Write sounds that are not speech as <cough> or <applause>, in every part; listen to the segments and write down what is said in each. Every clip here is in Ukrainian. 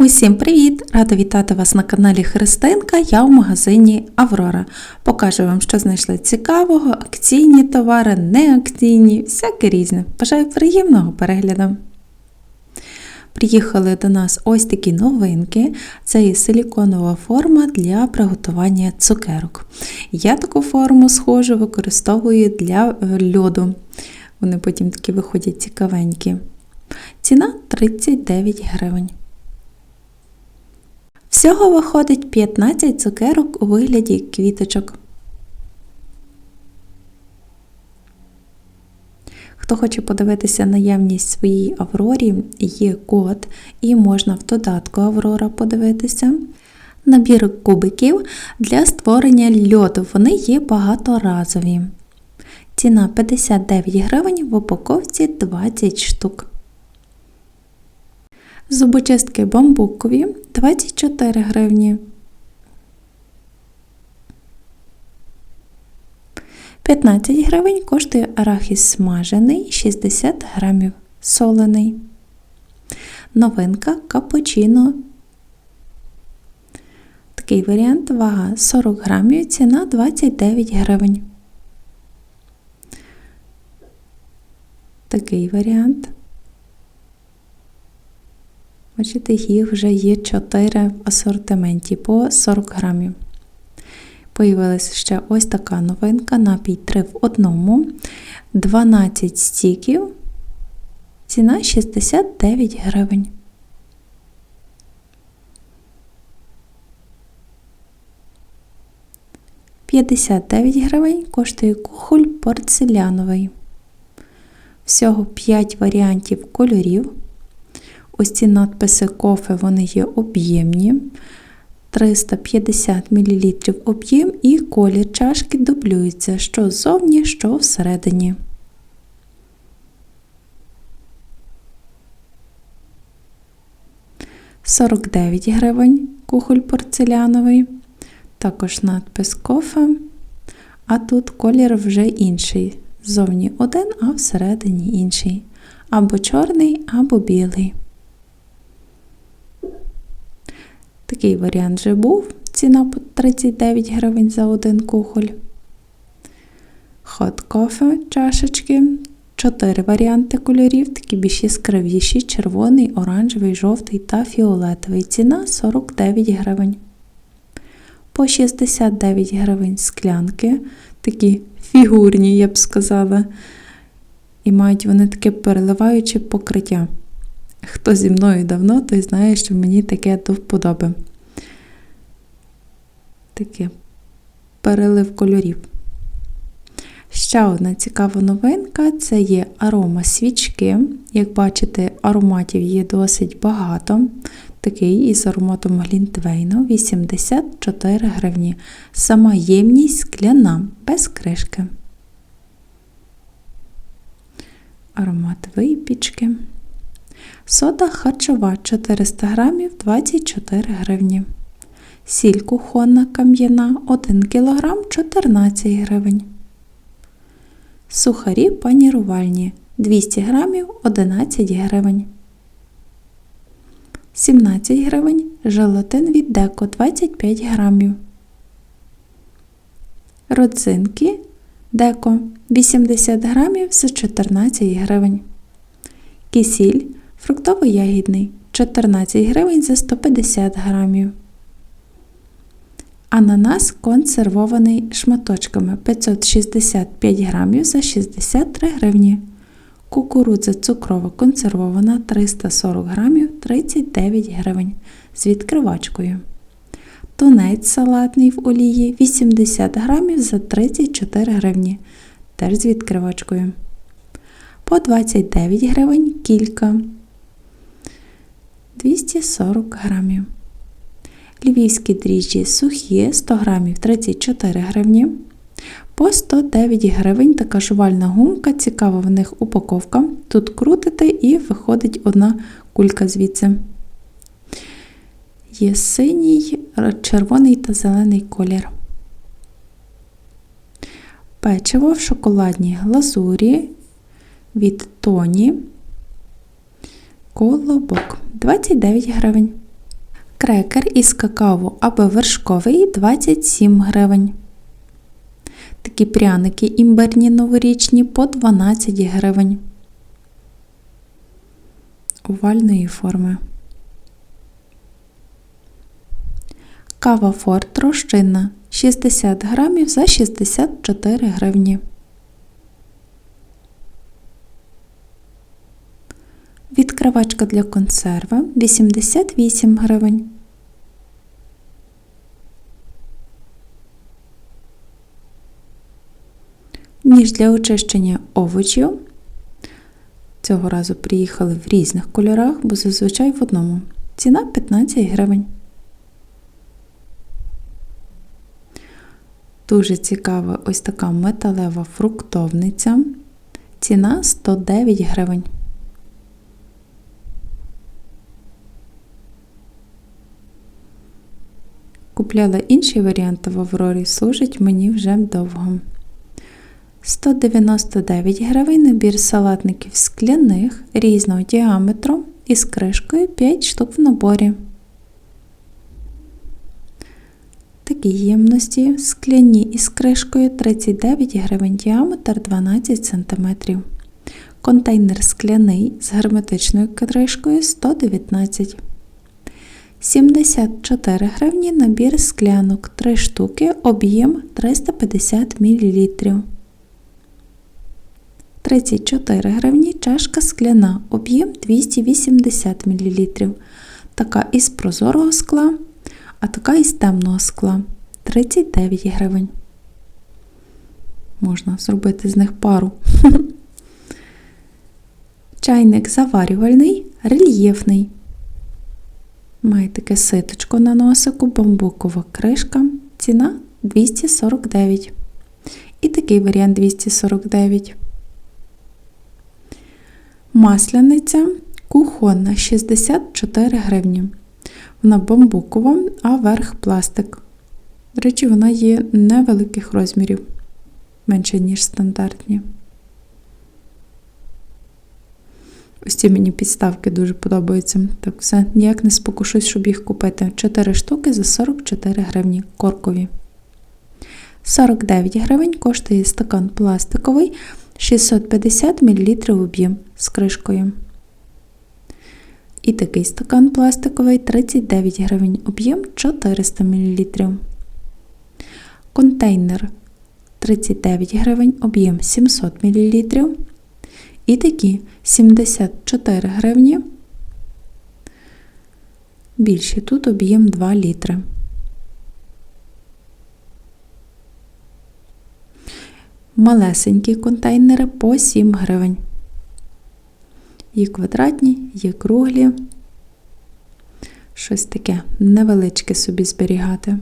Усім привіт! Рада вітати вас на каналі Христинка. Я в магазині Аврора. Покажу вам, що знайшли цікавого, акційні товари, неакційні, всяке різне. Бажаю приємного перегляду! Приїхали до нас ось такі новинки. Це є силіконова форма для приготування цукерок. Я таку форму схожу використовую для льоду. Вони потім такі виходять цікавенькі. Ціна 39 гривень. Всього виходить 15 цукерок у вигляді квіточок. Хто хоче подивитися наявність своїй Аврорі, є код, і можна в додатку Аврора подивитися. Набір кубиків для створення льоду. Вони є багаторазові. Ціна 59 гривень в упаковці 20 штук. Зубочистки бамбукові 24 гривні. 15 гривень коштує арахіс смажений 60 грамів солений. Новинка капучино. Такий варіант вага 40 грамів, ціна 29 гривень. Такий варіант. Бачите, їх вже є 4 в асортименті по 40 грамів. Появилася ще ось така новинка, напій 3 в одному, 12 стіків, ціна 69 гривень. «59 гривень коштує кухоль порцеляновий. Всього 5 варіантів кольорів. Ось ці надписи кофе вони є об'ємні. 350 мл об'єм і колір чашки дублюється що ззовні, що всередині. Сорок дев'ять гривень кухоль порцеляновий, також надпис кофе, а тут колір вже інший. Ззовні один, а всередині інший. Або чорний, або білий. Такий варіант вже був. Ціна по 39 гривень за один кухоль. Hot кофе чашечки. Чотири варіанти кольорів, такі більш яскравіші, червоний, оранжевий, жовтий та фіолетовий. Ціна 49 гривень. По 69 гривень склянки, такі фігурні, я б сказала. І мають вони таке переливаюче покриття. Хто зі мною давно, той знає, що мені таке до вподоби. Таке перелив кольорів. Ще одна цікава новинка це є арома свічки. Як бачите, ароматів є досить багато. Такий із ароматом Глінтвейну 84 гривні. Сама ємність скляна, без кришки. Аромат випічки. Сода харчова 400 грамів 24 гривні. Сіль кухонна кам'яна 1 кг 14 гривень. Сухарі панірувальні 200 грамів 11 гривень. 17 гривень желатин від деко 25 грамів. Родзинки деко 80 грамів за 14 гривень. Кисіль фруктово-ягідний 14 гривень за 150 грамів. Ананас консервований шматочками 565 грамів за 63 гривні. Кукурудза цукрова консервована 340 грамів 39 гривень з відкривачкою. Тунець салатний в олії 80 грамів за 34 гривні. Теж з відкривачкою. По 29 гривень кілька 240 грамів. Львівські дріжджі сухі 100 грамів 34 гривні. По 109 гривень така жувальна гумка, цікава в них упаковка. Тут крутите і виходить одна кулька звідси. Є синій, червоний та зелений колір. Печиво в шоколадній глазурі від Тоні. Колобок 29 гривень. Крекер із какао або вершковий 27 гривень. Такі пряники імбирні новорічні по 12 гривень. Овальної форми. Кава Форт розчинна 60 грамів за 64 гривні. Відкривачка для консерви 88 гривень. Ніж для очищення овочів. Цього разу приїхали в різних кольорах, бо зазвичай в одному. Ціна 15 гривень. Дуже цікава ось така металева фруктовниця. Ціна 109 гривень. Купляла інші варіанти в Аврорі, служить мені вже довго. 199 гривень набір салатників скляних різного діаметру із кришкою 5 штук в наборі. Такі ємності скляні із кришкою 39 гривень діаметр 12 см. Контейнер скляний з герметичною кришкою 119 74 гривні набір склянок 3 штуки, об'єм 350 мл. 34 гривні чашка скляна, об'єм 280 мл. Така із прозорого скла, а така із темного скла 39 гривень. Можна зробити з них пару. <laughs> Чайник заварювальний, рельєфний. Має таке ситочко на носику, бамбукова кришка. Ціна 249. І такий варіант 249. Масляниця кухонна 64 гривні. Вона бамбукова, а верх пластик. До речі, вона є невеликих розмірів, менше, ніж стандартні. Ось ці мені підставки дуже подобаються. Так, все, ніяк не спокушусь, щоб їх купити. 4 штуки за 44 гривні коркові. 49 гривень коштує стакан пластиковий 650 мл об'єм з кришкою. І такий стакан пластиковий 39 гривень, об'єм 400 мл. Контейнер 39 гривень, об'єм 700 мл. І такі 74 гривні. Більші тут об'єм 2 літри. Малесенькі контейнери по 7 гривень. Є квадратні, є круглі. Щось таке невеличке собі зберігати.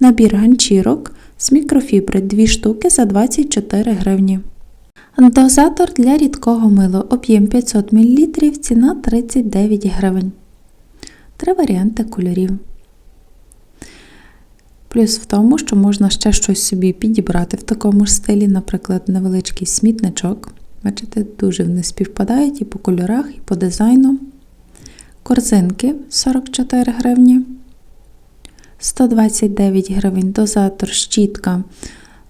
Набір ганчірок з мікрофібри 2 штуки за 24 гривні. Дозатор для рідкого мила об'єм 500 мл, ціна 39 гривень. Три варіанти кольорів. Плюс в тому, що можна ще щось собі підібрати в такому ж стилі, наприклад, невеличкий смітничок. Бачите, дуже вони співпадають і по кольорах, і по дизайну. Корзинки 44 гривні. 129 гривень дозатор щітка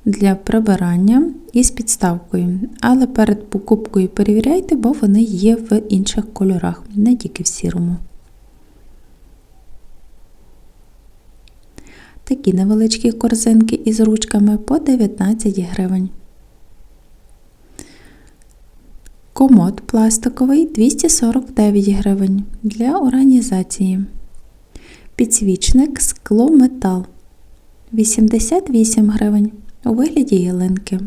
для прибирання із підставкою. Але перед покупкою перевіряйте, бо вони є в інших кольорах, не тільки в сірому. Такі невеличкі корзинки із ручками по 19 гривень. Комод пластиковий 249 гривень для організації. Підсвічник скло метал 88 гривень у вигляді ялинки.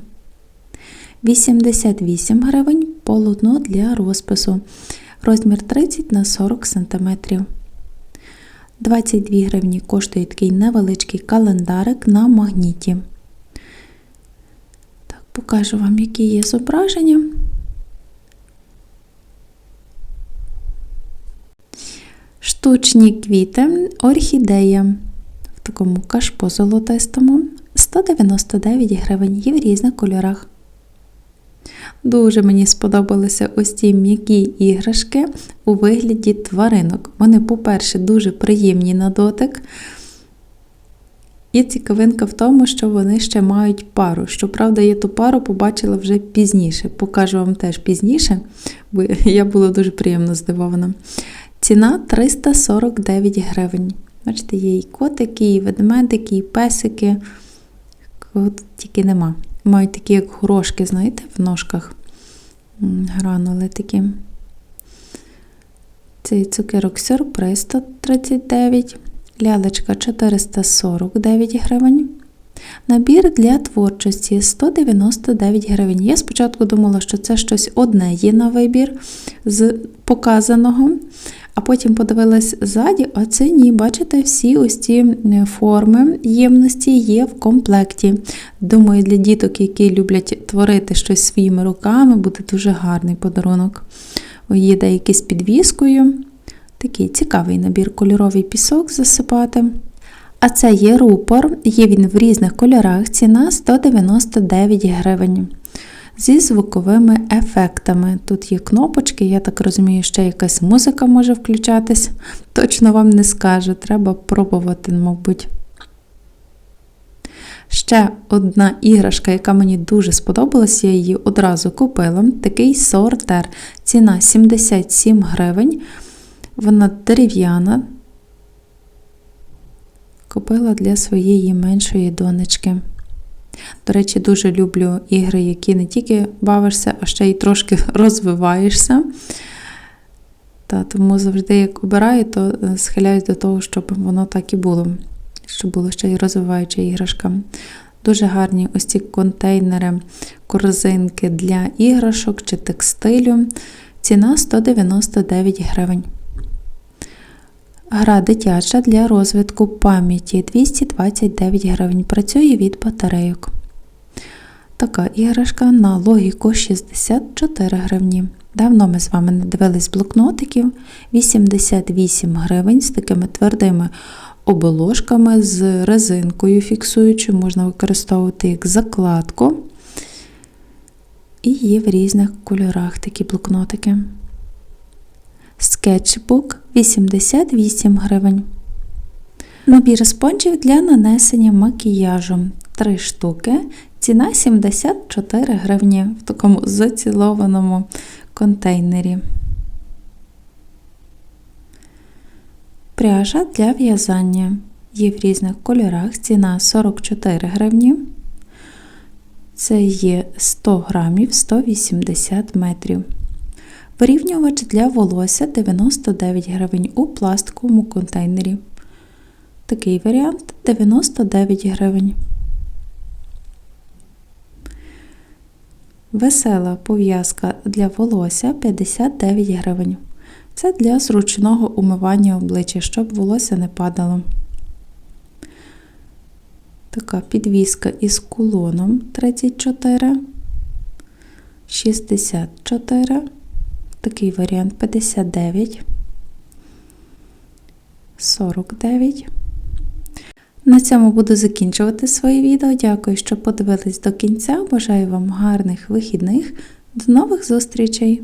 88 гривень полотно для розпису. Розмір 30 на 40 см. 22 гривні коштує такий невеличкий календарик на магніті. Так, покажу вам, які є зображення. Штучні квіти, орхідея в такому кашпо золотистому 199 гривень є в різних кольорах. Дуже мені сподобалися ось ці м'які іграшки у вигляді тваринок. Вони, по-перше, дуже приємні на дотик. І цікавинка в тому, що вони ще мають пару. Щоправда, я ту пару побачила вже пізніше. Покажу вам теж пізніше, бо я була дуже приємно здивована. Ціна 349 гривень. Бачите, є і котики, і ведмедики, і песики. От тільки нема. Мають такі, як горошки, знаєте, в ножках. Гранули такі. Цей цукерок сюрприз 139, лялечка 449 гривень. Набір для творчості 199 гривень. Я спочатку думала, що це щось одне є на вибір з показаного, а потім подивилась ззаді, а ні. Бачите, всі ось ці форми ємності є в комплекті. Думаю, для діток, які люблять творити щось своїми руками, буде дуже гарний подарунок. Є деякі з підвіскою. Такий цікавий набір кольоровий пісок засипати. А це є рупор, є він в різних кольорах, ціна 199 гривень. Зі звуковими ефектами. Тут є кнопочки, я так розумію, ще якась музика може включатись. Точно вам не скажу, треба пробувати, мабуть. Ще одна іграшка, яка мені дуже сподобалась, я її одразу купила. Такий сортер. Ціна 77 гривень. Вона дерев'яна. Купила для своєї меншої донечки. До речі, дуже люблю ігри, які не тільки бавишся, а ще й трошки <laughs> розвиваєшся. Та, тому завжди, як обираю, то е, схиляюсь до того, щоб воно так і було. Щоб було ще й розвиваюча іграшка. Дуже гарні ось ці контейнери, корзинки для іграшок чи текстилю. Ціна 199 гривень. Гра дитяча для розвитку пам'яті 229 гривень. Працює від батарейок. Така іграшка на логіку 64 гривні. Давно ми з вами не дивились блокнотиків 88 гривень з такими твердими оболошками, з резинкою фіксуючою, можна використовувати як закладку. І є в різних кольорах такі блокнотики. Скетчбук 88 гривень. Набір спонжів для нанесення макіяжу 3 штуки. Ціна 74 гривні в такому зацілованому контейнері. Пряжа для в'язання. Є в різних кольорах. Ціна 44 гривні. Це є 100 грамів 180 метрів. Вирівнювач для волосся 99 гривень у пластиковому контейнері. Такий варіант 99 гривень. Весела пов'язка для волосся 59 гривень. Це для зручного умивання обличчя, щоб волосся не падало. Така підвіска із кулоном 34, 64, такий варіант 59, 49. На цьому буду закінчувати своє відео. Дякую, що подивились до кінця. Бажаю вам гарних вихідних. До нових зустрічей!